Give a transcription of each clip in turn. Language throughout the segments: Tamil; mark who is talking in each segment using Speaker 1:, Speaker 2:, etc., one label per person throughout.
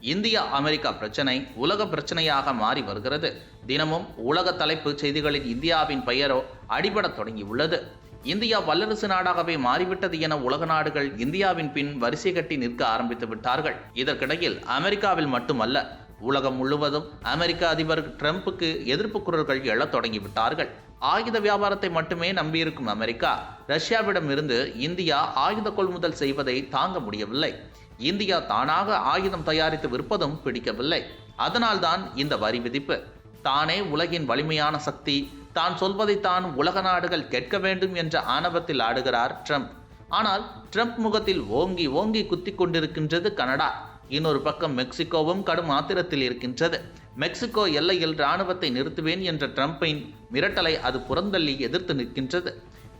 Speaker 1: இந்தியா அமெரிக்கா பிரச்சனை உலக பிரச்சனையாக மாறி வருகிறது. தினமும் உலக தலைப்பு செய்திகளில் இந்தியாவின் பெயரோ அடிபடத் தொடங்கியுள்ளது. இந்தியா வல்லரசு நாடாகவே மாறிவிட்டது என உலக நாடுகள் இந்தியாவின் பின் வரிசை கட்டி நிற்க ஆரம்பித்து விட்டார்கள். இதற்கிடையில் அமெரிக்காவில் மட்டுமல்ல உலகம் முழுவதும் அமெரிக்க அதிபர் ட்ரம்புக்கு எதிர்ப்பு குரல்கள் எழத் தொடங்கிவிட்டார்கள். ஆயுத வியாபாரத்தை மட்டுமே நம்பியிருக்கும் அமெரிக்கா ரஷ்யாவிடமிருந்து இந்தியா ஆயுத கொள்முதல் செய்வதை தாங்க முடியவில்லை. இந்தியா தானாக ஆயுதம் தயாரித்து விற்பதும் பிடிக்கவில்லை. அதனால்தான் இந்த வரி விதிப்பு. தானே உலகின் வலிமையான சக்தி தான் சொல்வதைத்தான் உலக நாடுகள் கேட்க வேண்டும் என்ற ஆணவத்தில் ஆடுகிறார் ட்ரம்ப். ஆனால் ட்ரம்ப் முகத்தில் ஓங்கி ஓங்கி குத்திக் கொண்டிருக்கின்றது கனடா. இன்னொரு பக்கம் மெக்சிகோவும் கடும் ஆத்திரத்தில் இருக்கின்றது. மெக்சிகோ எல்லையில் இராணுவத்தை நிறுத்துவேன் என்ற ட்ரம்பின் மிரட்டலை அது புறந்தள்ளி எதிர்த்து நிற்கின்றது.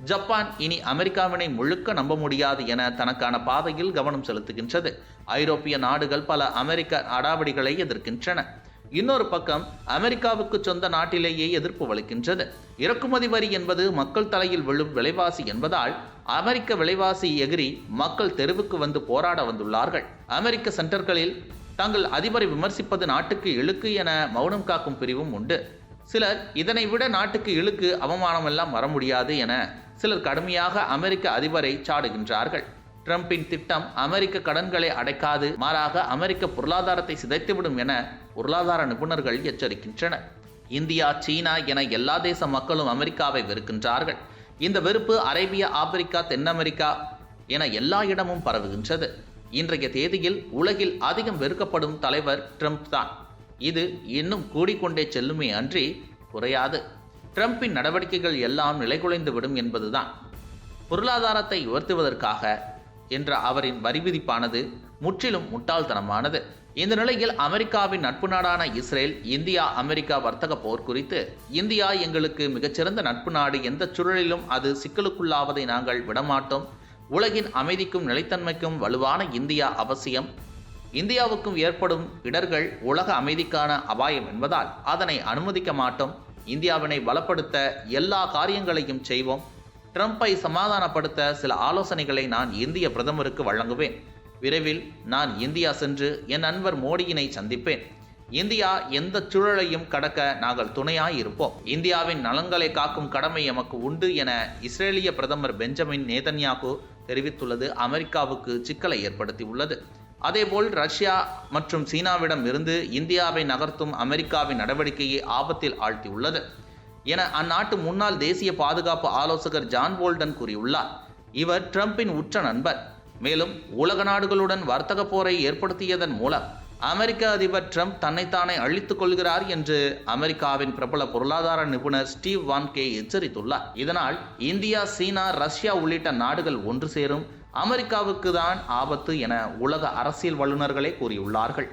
Speaker 1: ஜப்பான் இனி அமெரிக்காவினை முழுக்க நம்ப முடியாது என தனக்கான பாதையில் கவனம் செலுத்துகின்றது. ஐரோப்பிய நாடுகள் பல அமெரிக்க அடாவடிகளை எதிர்க்கின்றன. இன்னொரு பக்கம் அமெரிக்காவுக்கு சொந்த நாட்டிலேயே எதிர்ப்பு வலுக்கின்றது. இறக்குமதி வரி என்பது மக்கள் தலையில் விழும் விலைவாசி என்பதால் அமெரிக்க விலைவாசி எகிரி மக்கள் தெருவுக்கு வந்து போராட வந்துள்ளார்கள். அமெரிக்க சென்டர்களில் தங்கள் அதிபரை விமர்சிப்பது நாட்டுக்கு இழுக்கு என மௌனம் காக்கும் பிரிவும் உண்டு. சிலர் இதனை விட நாட்டுக்கு இழுக்கு அவமானமெல்லாம் வர முடியாது என சிலர் கடுமையாக அமெரிக்க அதிபரை சாடுகின்றார்கள். ட்ரம்பின் திட்டம் அமெரிக்க கடன்களை அடைக்காது மாறாக அமெரிக்க பொருளாதாரத்தை சிதைத்துவிடும் என பொருளாதார நிபுணர்கள் எச்சரிக்கின்றனர் இந்தியா சீனா என எல்லா தேச மக்களும் அமெரிக்காவை வெறுக்கின்றார்கள். இந்த வெறுப்பு அரேபியா ஆப்பிரிக்கா தென் அமெரிக்கா என எல்லா இடமும் பரவுகின்றது. இன்றைய தேதியில் உலகில் அதிகம் வெறுக்கப்படும் தலைவர் ட்ரம்ப் தான். இது இன்னும் கூடிக்கொண்டே செல்லுமே அன்றி குறையாது. ட்ரம்பின் நடவடிக்கைகள் எல்லாம் நிலைகுலைந்து விடும் என்பதுதான். பொருளாதாரத்தை உயர்த்துவதற்காக என்ற அவரின் வரி விதிப்பானது முற்றிலும் முட்டாள்தனமானது. இந்த நிலையில் அமெரிக்காவின் நட்பு நாடான இஸ்ரேல் இந்தியா அமெரிக்கா வர்த்தக போர் குறித்து இந்தியா எங்களுக்கு மிகச்சிறந்த நட்பு நாடு எந்த சூழலிலும் அது சிக்கலுக்குள்ளாவதை நாங்கள் விடமாட்டோம். உலகின் அமைதிக்கும் நிலைத்தன்மைக்கும் வலுவான இந்தியா அவசியம். இந்தியாவுக்கும் ஏற்படும் இடர்கள் உலக அமைதிக்கான அபாயம் என்பதால் அதனை அனுமதிக்க மாட்டோம். இந்தியாவினை பலப்படுத்த எல்லா காரியங்களையும் செய்வோம். ட்ரம்ப்பை சமாதானப்படுத்த சில ஆலோசனைகளை நான் இந்திய பிரதமருக்கு வழங்குவேன். விரைவில் நான் இந்தியா சென்று என் நண்பர் மோடியினை சந்திப்பேன். இந்தியா எந்த சூழலையும் கடக்க நாங்கள் துணையாய் இருப்போம் இந்தியாவின் நலன்களை காக்கும் கடமை எமக்கு உண்டு என இஸ்ரேலிய பிரதமர் பெஞ்சமின் நேதன்யாகு தெரிவித்துள்ளது. அமெரிக்காவுக்கு சிக்கலை ஏற்படுத்தியுள்ளது. அதேபோல் ரஷ்யா மற்றும் சீனாவிடம் இருந்து இந்தியாவை நகர்த்தும் அமெரிக்காவின் நடவடிக்கையை ஆபத்தில் ஆழ்த்தியுள்ளது என அந்நாட்டு முன்னாள் தேசிய பாதுகாப்பு ஆலோசகர் ஜான் போல்டன் கூறியுள்ளார். இவர் ட்ரம்பின் உற்ற நண்பர். மேலும் உலக நாடுகளுடன் வர்த்தக போரை ஏற்படுத்தியதன் மூலம் அமெரிக்க அதிபர் ட்ரம்ப் தன்னைத்தானே அழித்துக் கொள்கிறார் என்று அமெரிக்காவின் பிரபல பொருளாதார நிபுணர் ஸ்டீவ் வான்கே எச்சரித்துள்ளார். இதனால் இந்தியா சீனா ரஷ்யா உள்ளிட்ட நாடுகள் ஒன்று சேரும். அமெரிக்காவுக்கு தான் ஆபத்து என உலக அரசியல் வல்லுநர்களே கூறியுள்ளார்கள்.